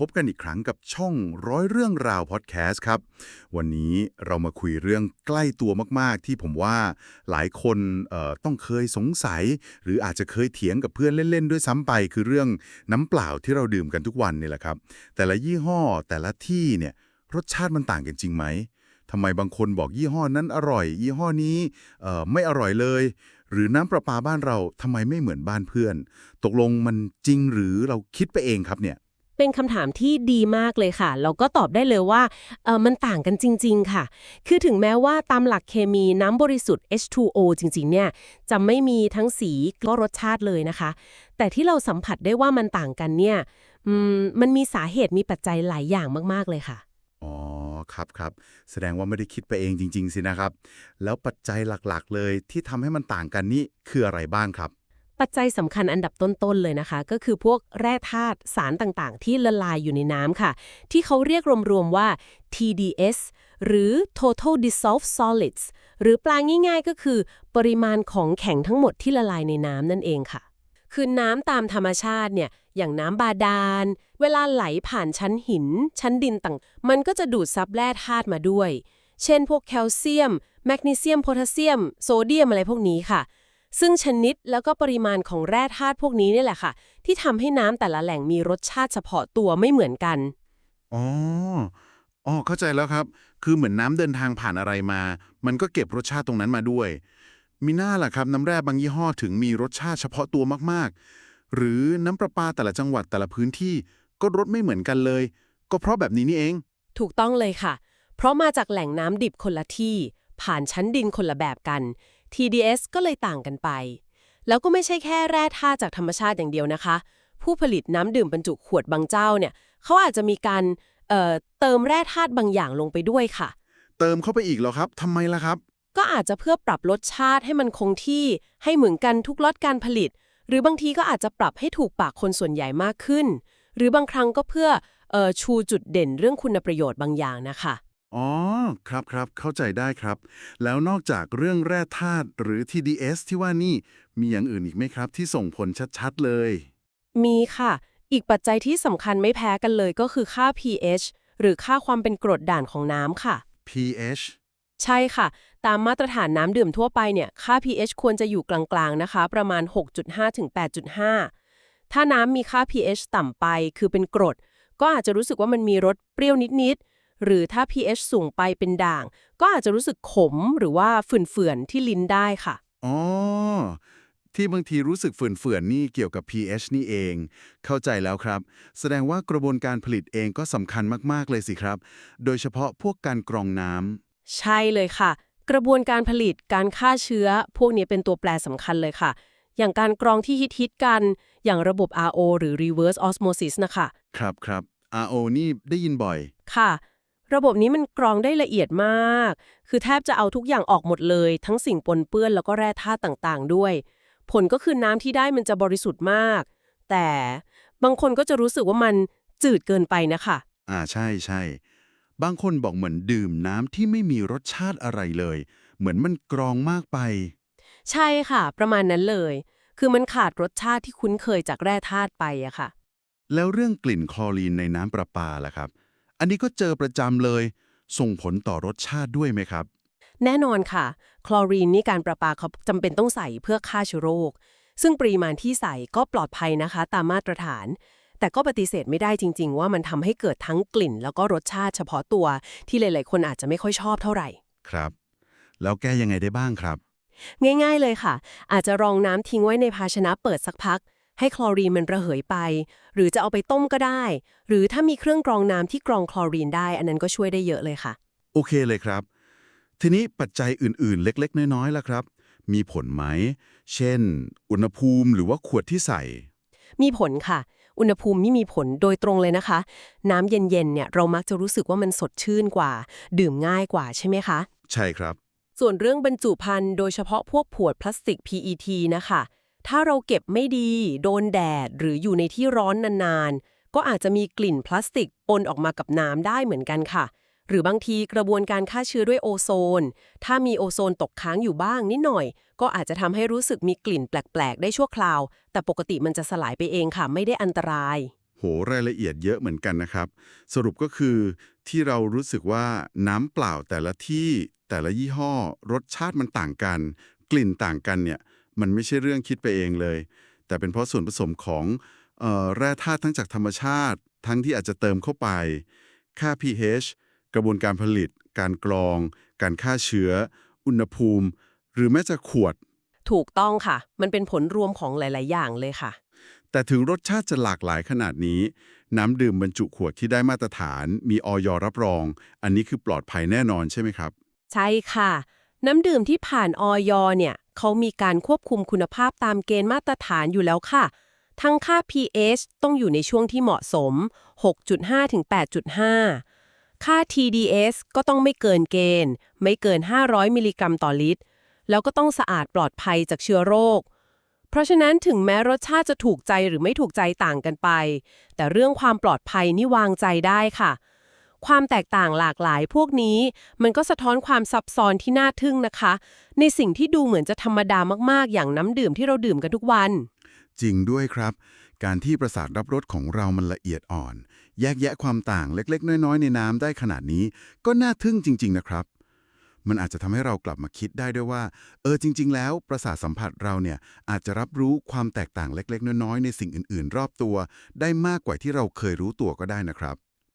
พบกันอีกครั้งกับช่องร้อยเรื่องราวพอดแคสต์ครับ วันนี้เรามาคุยเรื่องใกล้ตัวมาก ๆ ที่ผมว่าหลายคนต้องเคยสงสัย หรืออาจจะเคยเถียงกับเพื่อนเล่น ๆ ด้วยซ้ำไป คือเรื่องน้ำเปล่าที่เราดื่มกันทุกวันนี่แหละครับ แต่ละยี่ห้อแต่ละที่เนี่ยรสชาติมันต่างกันจริงไหมทำไมบางคนบอกยี่ห้อนั้นอร่อย ยี่ห้อนี้ไม่อร่อยเลย หรือน้ำประปาบ้านเราทำไมไม่เหมือนบ้านเพื่อน ตกลงมันจริงหรือเราคิดไปเองครับเนี่ย เป็นคำถามที่ดีมากเลยค่ะเราก็ตอบได้เลยว่าเออมันต่างกันจริง ๆ ค่ะ คือถึงแม้ว่าตามหลักเคมีน้ำบริสุทธิ์ H2O จริง ๆ เนี่ย จะไม่มีทั้งสีก็รสชาติเลยนะคะ แต่ที่เราสัมผัสได้ว่ามันต่างกันเนี่ยอืมมันมีสาเหตุมีปัจจัยหลายอย่างมาก ๆ เลยค่ะอ๋อครับครับแสดงว่าไม่ได้คิดไปเองจริง ๆ สินะครับ แล้วปัจจัยหลักๆ เลยที่ทำให้มันต่างกันนี่คืออะไรบ้างครับ ปัจจัยสำคัญอันดับต้นๆเลยนะคะ ก็คือพวกแร่ธาตุสารต่างๆ ที่ละลายอยู่ในน้ำค่ะ ที่เขาเรียกรวมๆว่า TDS หรือ Total Dissolved Solids หรือแปลงง่ายๆ ก็คือ ปริมาณของแข็งทั้งหมดที่ละลายในน้ำนั่นเองค่ะ คือน้ำตามธรรมชาติเนี่ยอย่างน้ำบาดาล เวลาไหลผ่านชั้นหิน ชั้นดินต่าง มันก็จะดูดซับแร่ธาตุมาด้วย เช่น พวกแคลเซียม แมกนีเซียม โพแทสเซียม โซเดียมอะไรพวกนี้ค่ะ ซึ่งชนิดแล้วก็ปริมาณของแร่ธาตุพวกนี้นี่แหละค่ะ ที่ทำให้น้ำแต่ละแหล่งมีรสชาติเฉพาะตัวไม่เหมือนกัน อ๋อ อ๋อ เข้าใจแล้วครับ คือเหมือนน้ำเดินทางผ่านอะไรมา มันก็เก็บรสชาติตรงนั้นมาด้วย มีหน้าล่ะครับ น้ำแร่บางยี่ห้อถึงมีรสชาติเฉพาะตัวมากๆ หรือน้ำประปาแต่ละจังหวัดแต่ละพื้นที่ก็รสไม่เหมือนกันเลย ก็เพราะแบบนี้นี่เอง ถูกต้องเลยค่ะ เพราะมาจากแหล่งน้ำดิบคนละที่ ผ่านชั้นดินคนละแบบกัน TDS ก็เลยต่างกันไป แล้วก็ไม่ใช่แค่แร่ธาตุจากธรรมชาติอย่างเดียวนะคะ ผู้ผลิตน้ำดื่มบรรจุขวดบางเจ้าเนี่ยเขาอาจจะมีการเอ่อเติมแร่ธาตุบางอย่างลงไปด้วยค่ะ เติมเข้าไปอีกเหรอครับทำไมล่ะครับ ก็อาจจะเพื่อปรับรสชาติให้มันคงที่ ให้เหมือนกันทุกล็อตการผลิต หรือบางทีก็อาจจะปรับให้ถูกปากคนส่วนใหญ่มากขึ้น หรือบางครั้งก็เพื่อเออชูจุดเด่นเรื่องคุณประโยชน์บางอย่างนะคะ อ๋อ ครับครับเข้าใจได้ครับ แล้วนอกจากเรื่องแร่ธาตุหรือ TDS ที่ว่านี่มีอย่างอื่นอีกไหมครับ ที่ส่งผลชัดๆเลย มีค่ะ อีกปัจจัยที่สำคัญไม่แพ้กันเลยก็คือค่า pH หรือค่าความเป็นกรดด่านของน้ำค่ะ pH ใช่ค่ะ ตามมาตรฐานน้ำดื่มทั่วไปเนี่ย ค่า pH ควรจะอยู่กลางๆนะคะ ประมาณ 6.5 ถึง 8.5 ถ้าน้ำมีค่า pH ต่ำไป คือเป็นกรด ก็อาจจะรู้สึกว่ามันมีรสเปรี้ยวนิดๆ หรือถ้า pH สูงไปเป็นด่าง ก็อาจจะรู้สึกขมหรือว่าฝืนๆที่ลิ้นได้ค่ะ อ๋อ ที่บางทีรู้สึกเฟื่อนๆนี่เกี่ยวกับ pH นี่เอง เข้าใจแล้วครับ แสดงว่ากระบวนการผลิตเองก็สำคัญมากๆเลยสิครับ โดยเฉพาะพวกการกรองน้ำใช่เลยค่ะ กระบวนการผลิตการฆ่าเชื้อ พวกนี้เป็นตัวแปรสำคัญเลยค่ะอย่างการกรองที่ฮิตๆกัน อย่างระบบ RO หรือ reverse osmosis นะคะ ครับครับ RO นี่ได้ยินบ่อย ค่ะ ระบบนี้มันกรองได้ละเอียดมาก คือแทบจะเอาทุกอย่างออกหมดเลย ทั้งสิ่งปนเปื้อนแล้วก็แร่ธาตุต่างๆ ด้วย ผลก็คือน้ำที่ได้มันจะบริสุทธิ์มาก แต่บางคนก็จะรู้สึกว่ามันจืดเกินไปนะคะอ่าใช่ใช่บางคนบอกเหมือนดื่มน้ำที่ไม่มีรสชาติอะไรเลย เหมือนมันกรองมากไป ใช่ค่ะ ประมาณนั้นเลย คือมันขาดรสชาติที่คุ้นเคยจากแร่ธาตุไปอะค่ะ แล้วเรื่องกลิ่นคลอรีนในน้ำประปาล่ะครับ อันนี้ก็เจอประจำเลย ส่งผลต่อรสชาติด้วยไหมครับ แน่นอนค่ะ คลอรีนนี่การประปาเขาจำเป็นต้องใส่เพื่อฆ่าเชื้อโรค ซึ่งปริมาณที่ใส่ก็ปลอดภัยนะคะ ตามมาตรฐาน แต่ก็ปฏิเสธไม่ได้จริง ๆ ว่ามันทำให้เกิดทั้งกลิ่น แล้วก็รสชาติเฉพาะตัวที่หลาย ๆ คนอาจจะไม่ค่อยชอบเท่าไหร่ ครับ แล้วแก้ยังไงได้บ้างครับ ง่าย ๆ เลยค่ะ อาจจะรองน้ำทิ้งไว้ในภาชนะเปิดสักพัก ให้คลอรีนมันระเหยไป หรือจะเอาไปต้มก็ได้ หรือถ้ามีเครื่องกรองน้ำที่กรองคลอรีนได้ อันนั้นก็ช่วยได้เยอะเลยค่ะ โอเคเลยครับ ทีนี้ปัจจัยอื่นๆ เล็ก ๆ น้อยๆล่ะครับ มีผลไหม เช่น อุณหภูมิหรือว่าขวดที่ใส่ มีผลค่ะ อุณหภูมินี่มีผลโดยตรงเลยนะคะ น้ำเย็นๆเนี่ยเรามักจะรู้สึกว่ามันสดชื่นกว่า ดื่มง่ายกว่าใช่ไหมคะ ใช่ครับ ส่วนเรื่องบรรจุภัณฑ์โดยเฉพาะพวกขวดพลาสติก PET นะคะ ถ้าเราเก็บไม่ดี โดนแดด หรืออยู่ในที่ร้อนนานๆ ก็อาจจะมีกลิ่นพลาสติกปนออกมากับน้ำได้เหมือนกันค่ะ หรือบางทีกระบวนการฆ่าเชื้อด้วยโอโซน ถ้ามีโอโซนตกค้างอยู่บ้างนิดหน่อย ก็อาจจะทำให้รู้สึกมีกลิ่นแปลกๆ ได้ชั่วคราว แต่ปกติมันจะสลายไปเองค่ะ ไม่ได้อันตราย โหรายละเอียดเยอะเหมือนกันนะครับ สรุปก็คือ ที่เรารู้สึกว่าน้ำเปล่าแต่ละที่ แต่ละยี่ห้อ รสชาติมันต่างกัน กลิ่นต่างกันเนี่ย มันไม่ใช่เรื่องคิดไปเองเลย แต่เป็นเพราะส่วนผสมของเอ่อแร่ธาตุทั้งจากธรรมชาติ ทั้งที่อาจจะเติมเข้าไป ค่า pH กระบวนการผลิต การกรอง การฆ่าเชื้อ อุณหภูมิ หรือแม้จะขวด ถูกต้องค่ะ มันเป็นผลรวมของหลาย ๆ อย่างเลยค่ะ แต่ถึงรสชาติจะหลากหลายขนาดนี้ น้ำดื่มบรรจุขวดที่ได้มาตรฐาน มีออยรับรอง อันนี้คือปลอดภัยแน่นอนใช่ไหมครับ ใช่ค่ะ น้ำดื่มที่ผ่านออยเนี่ยเขามีการควบคุมคุณภาพตามเกณฑ์มาตรฐานอยู่แล้วค่ะ ทั้งค่า pH ต้องอยู่ในช่วงที่เหมาะสม 6.5 ถึง 8.5 ค่า TDS ก็ต้องไม่เกินเกณฑ์ ไม่เกิน 500 มิลลิกรัมต่อลิตร แล้วก็ต้องสะอาดปลอดภัยจากเชื้อโรค เพราะฉะนั้นถึงแม้รสชาติจะถูกใจหรือไม่ถูกใจต่างกันไป แต่เรื่องความปลอดภัยนี่วางใจได้ค่ะ ความแตกต่างหลากหลายพวกนี้ มันก็สะท้อนความซับซ้อนที่น่าทึ่งนะคะ ในสิ่งที่ดูเหมือนจะธรรมดามากๆ อย่างน้ำดื่มที่เราดื่มกันทุกวัน จริงด้วยครับ การที่ประสาทรับรสของเรามันละเอียดอ่อน แยกแยะความต่างเล็ก ๆ น้อย ๆ ในน้ำได้ขนาดนี้ ก็น่าทึ่งจริง ๆ นะครับมันอาจจะทำให้เรากลับมาคิดได้ด้วยว่า เออจริง ๆ แล้วประสาทสัมผัสเราเนี่ยอาจจะรับรู้ความแตกต่างเล็ก ๆ น้อย ๆ ในสิ่งอื่น ๆ รอบตัว ได้มากกว่าที่เราเคยรู้ตัวก็ได้นะครับ